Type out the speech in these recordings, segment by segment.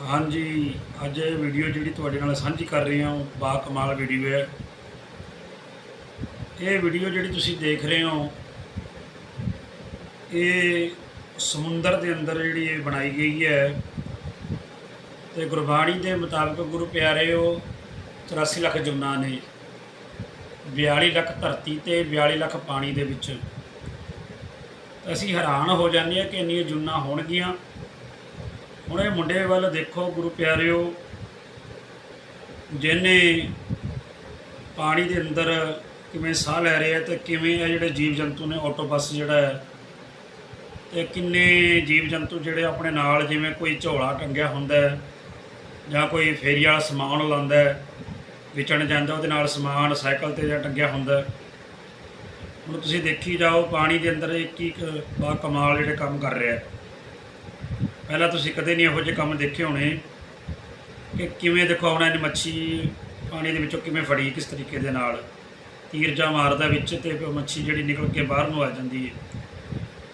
ਹਾਂਜੀ, ਅੱਜ ਇਹ ਵੀਡੀਓ ਜਿਹੜੀ ਤੁਹਾਡੇ ਨਾਲ ਸਾਂਝੀ ਕਰ ਰਹੇ ਹਾਂ, ਉਹ ਬਾ ਕਮਾਲ ਵੀਡੀਓ ਹੈ। ਇਹ ਵੀਡੀਓ ਜਿਹੜੀ ਤੁਸੀਂ ਦੇਖ ਰਹੇ ਹੋ, ਇਹ ਸਮੁੰਦਰ ਦੇ ਅੰਦਰ ਜਿਹੜੀ ਇਹ ਬਣਾਈ ਗਈ ਹੈ। ਤੇ ਗੁਰਬਾਣੀ ਦੇ ਮੁਤਾਬਕ ਗੁਰੂ ਪਿਆਰਿਓ 84 ਲੱਖ ਜੁਨਾ ਨੇ 42 ਲੱਖ ਧਰਤੀ ਤੇ 42 ਲੱਖ ਪਾਣੀ ਦੇ ਵਿੱਚ ਅਸੀਂ ਹੈਰਾਨ ਹੋ ਜਾਂਦੇ ਹਾਂ ਕਿ ਇੰਨੀਆਂ ਜੁਨਾ ਹੋਣਗੀਆਂ। ਹੁਣ ਇਹ ਮੁੰਡੇ ਵੱਲ ਦੇਖੋ ਗੁਰੂ ਪਿਆਰਿਓ, ਜਿਹਨੇ ਪਾਣੀ ਦੇ ਅੰਦਰ ਕਿਵੇਂ ਸਾਹ ਲੈ ਰਿਹਾ ਤੇ ਕਿਵੇਂ ਇਹ ਜਿਹੜੇ ਜੀਵ ਜੰਤੂ ਨੇ, ਆਟੋਬਸ ਜਿਹੜਾ ਹੈ, ਤੇ ਕਿੰਨੇ ਜੀਵ ਜੰਤੂ ਜਿਹੜੇ ਆਪਣੇ ਨਾਲ ਜਿਵੇਂ ਕੋਈ ਝੋਲਾ ਟੰਗਿਆ ਹੁੰਦਾ ਹੈ ਜਾਂ ਕੋਈ ਫੇਰੀ ਵਾਲਾ ਸਮਾਨ ਲਾਉਂਦਾ ਹੈ, ਵਿਚਣ ਜਾਂਦਾ, ਉਹਦੇ ਨਾਲ ਸਮਾਨ ਸਾਈਕਲ ਤੇ ਜਾਂ ਟੰਗਿਆ ਹੁੰਦਾ ਹੁਣ ਤੁਸੀਂ ਦੇਖੀ ਜਾਓ, ਪਾਣੀ ਦੇ ਅੰਦਰ ਇੱਕ ਇੱਕ ਬਾ ਕਮਾਲ ਜਿਹੜੇ ਕੰਮ ਕਰ ਰਿਹਾ ਹੈ। ਪਹਿਲਾਂ ਤੁਸੀਂ ਕਦੇ ਨਹੀਂ ਇਹੋ ਜਿਹੇ ਕੰਮ ਦੇਖੇ ਹੋਣੇ ਕਿ ਕਿਵੇਂ ਦੇਖੋ ਹੁਣ ਇਹਨੇ ਮੱਛੀ ਪਾਣੀ ਦੇ ਵਿੱਚੋਂ ਕਿਵੇਂ ਫੜੀ, ਕਿਸ ਤਰੀਕੇ ਦੇ ਨਾਲ। ਤੀਰ ਜਾਂ ਮਾਰਦਾ ਵਿੱਚ ਤੇ ਫਿਰ ਮੱਛੀ ਜਿਹੜੀ ਨਿਕਲ ਕੇ ਬਾਹਰ ਨੂੰ ਆ ਜਾਂਦੀ ਹੈ।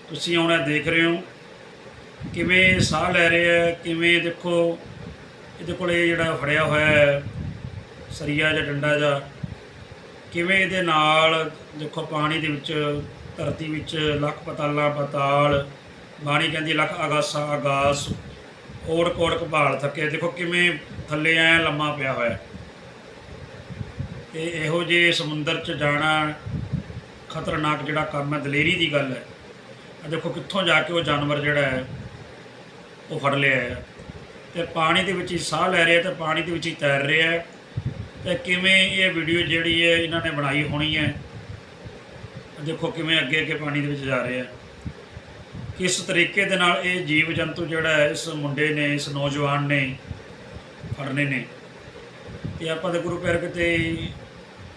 ਤੁਸੀਂ ਹੁਣ ਇਹ ਦੇਖ ਰਹੇ ਹੋ ਕਿਵੇਂ ਸਾਹ ਲੈ ਰਹੇ ਹੈ, ਕਿਵੇਂ ਦੇਖੋ ਇਹਦੇ ਕੋਲੇ ਜਿਹੜਾ ਫੜਿਆ ਹੋਇਆ ਹੈ, ਸਰੀਆ ਜਾਂ ਡੰਡਾ ਜਾਂ ਕਿਵੇਂ ਇਹਦੇ ਨਾਲ ਦੇਖੋ ਪਾਣੀ ਦੇ ਵਿੱਚ, ਧਰਤੀ ਵਿੱਚ, ਲੱਖ ਪਤਾਲਾ, ਪਤਾਲ ਬਾਣੀ ਕਹਿੰਦੀ ਲੱਖ ਆਗਾਸਾ ਆਗਾਸ ਓੜ ਕੋੜ ਕਪਾਲ ਥੱਕੇ। ਦੇਖੋ ਕਿਵੇਂ ਥੱਲੇ ਐ ਲੰਮਾ ਪਿਆ ਹੋਇਆ ਤੇ ਇਹੋ ਜੇ ਸਮੁੰਦਰ 'ਚ ਜਾਣਾ ਖਤਰਨਾਕ ਜਿਹੜਾ ਕੰਮ ਹੈ, ਦਲੇਰੀ ਦੀ ਗੱਲ ਹੈ। ਆ ਦੇਖੋ ਕਿੱਥੋਂ ਜਾ ਕੇ ਉਹ ਜਾਨਵਰ ਜਿਹੜਾ ਹੈ, ਉਹ ਫੜ ਲਿਆ ਹੈ। ਤੇ ਪਾਣੀ ਦੇ ਵਿੱਚ ਹੀ ਸਾਹ ਲੈ ਰਿਹਾ ਤੇ ਪਾਣੀ ਦੇ ਵਿੱਚ ਹੀ ਤੈਰ ਰਿਹਾ ਹੈ। ਤੇ ਕਿਵੇਂ ਇਹ ਵੀਡੀਓ ਜਿਹੜੀ ਹੈ, ਇਹਨਾਂ ਨੇ ਬਣਾਈ ਹੋਣੀ ਹੈ, ਦੇਖੋ ਕਿਵੇਂ ਅੱਗੇ ਅੱਗੇ ਪਾਣੀ ਦੇ ਵਿੱਚ ਜਾ ਰਿਹਾ ਆ ਕਿਸ ਤਰੀਕੇ ਦੇ ਨਾਲ ਇਹ ਜੀਵ ਜੰਤੂ ਜਿਹੜਾ ਹੈ, ਇਸ ਮੁੰਡੇ ਨੇ, ਇਸ ਨੌਜਵਾਨ ਨੇ ਫੜਨੇ ਨੇ? ਤੇ ਆਪਾਂ ਦੇ ਗੁਰੂ ਪਿਆਰ ਕਿਤੇ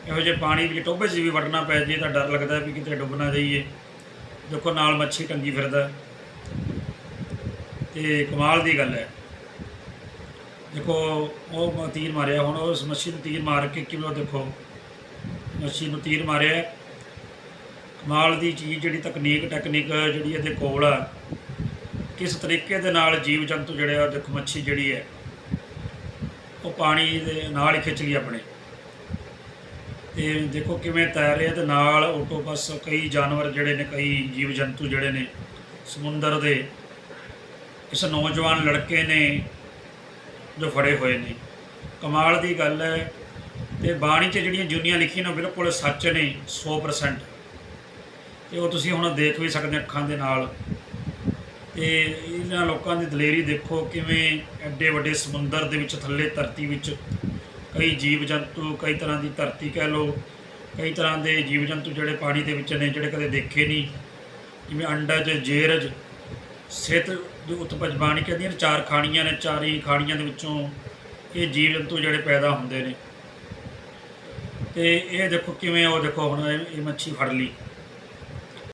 ਇਹੋ ਜਿਹੇ ਪਾਣੀ ਵਿੱਚ ਟੋਭੇ 'ਚ ਵੀ ਵੜਨਾ ਪੈ ਜੇ, ਤਾਂ ਡਰ ਲੱਗਦਾ ਵੀ ਕਿਤੇ ਡੁੱਬ ਨਾ ਜਾਈਏ। ਦੇਖੋ, ਨਾਲ ਮੱਛੀ ਟੰਗੀ ਫਿਰਦਾ। ਤੇ ਕਮਾਲ ਦੀ ਗੱਲ ਹੈ। ਦੇਖੋ, ਉਹ ਤੀਰ ਮਾਰਿਆ ਹੁਣ ਉਸ ਮੱਛੀ ਨੂੰ ਤੀਰ ਮਾਰ ਕੇ ਕਿਵੇਂ ਦੇਖੋ? ਮੱਛੀ ਨੂੰ ਤੀਰ ਮਾਰਿਆ। ਮਾਲ ਦੀ ਚੀਜ਼ ਜਿਹੜੀ ਤਕਨੀਕ, ਟੈਕਨੀਕ ਜਿਹੜੀ ਇਹਦੇ ਕੋਲ ਆ, ਕਿਸ ਤਰੀਕੇ ਦੇ ਨਾਲ ਜੀਵ ਜੰਤੂ ਜਿਹੜੇ ਆ, ਦੇਖੋ ਮੱਛੀ ਜਿਹੜੀ ਹੈ, ਉਹ ਪਾਣੀ ਦੇ ਨਾਲ ਹੀ ਖਿੱਚ ਲਈ ਆਪਣੇ। ਤੇ ਦੇਖੋ ਕਿਵੇਂ ਤੈਰ ਰਿਹਾ ਤੇ ਨਾਲ ਆਟੋਬਸ ਕਈ ਜਾਨਵਰ ਜਿਹੜੇ ਨੇ, ਕਈ ਜੀਵ ਜੰਤੂ ਜਿਹੜੇ ਨੇ, ਸਮੁੰਦਰ ਦੇ ਇਸ ਨੌਜਵਾਨ ਲੜਕੇ ਨੇ ਜੋ ਫੜੇ ਹੋਏ ਨੇ। ਕਮਾਲ ਦੀ ਗੱਲ ਹੈ ਤੇ ਬਾਣੀ 'ਚ ਜਿਹੜੀਆਂ ਜੁਨੀਆਂ ਲਿਖੀਆਂ ਨੇ ਉਹ ਬਿਲਕੁਲ ਸੱਚ ਨੇ 100% ਤੇ ਉਹ ਤੁਸੀਂ ਹੁਣ ਦੇਖ ਵੀ ਸਕਦੇ ਅੱਖਾਂ ਦੇ ਨਾਲ। ਤੇ ਇਹਨਾਂ ਲੋਕਾਂ ਦੀ ਦਲੇਰੀ ਦੇਖੋ ਕਿਵੇਂ ਐਡੇ ਵੱਡੇ ਸਮੁੰਦਰ ਦੇ ਵਿੱਚ, ਥੱਲੇ ਧਰਤੀ ਵਿੱਚ ਕਈ ਜੀਵ ਜੰਤੂ ਕਈ ਤਰ੍ਹਾਂ ਦੀ ਧਰਤੀ ਕਹਿ ਲਓ, ਕਈ ਤਰ੍ਹਾਂ ਦੇ ਜੀਵ ਜੰਤੂ ਜਿਹੜੇ ਪਾਣੀ ਦੇ ਵਿੱਚ ਨੇ, ਜਿਹੜੇ ਕਦੇ ਦੇਖੇ ਨਹੀਂ। ਜਿਵੇਂ ਅੰਡਜ, ਜੇਰਜ ਸਿਤ ਦੀ ਉਤਪਜ ਬਾਣੀ ਕਹਿੰਦੀਆਂ ਨੇ, ਚਾਰ ਖਾਣੀਆਂ ਨੇ, ਚਾਰੀ ਖਾਣੀਆਂ ਦੇ ਵਿੱਚੋਂ ਇਹ ਜੀਵ ਜੰਤੂ ਜਿਹੜੇ ਪੈਦਾ ਹੁੰਦੇ ਨੇ। ਤੇ ਇਹ ਦੇਖੋ ਕਿਵੇਂ ਉਹ ਦੇਖੋ, ਹੁਣ ਇਹ ਇਹ ਮੱਛੀ ਫੜ ਲਈ।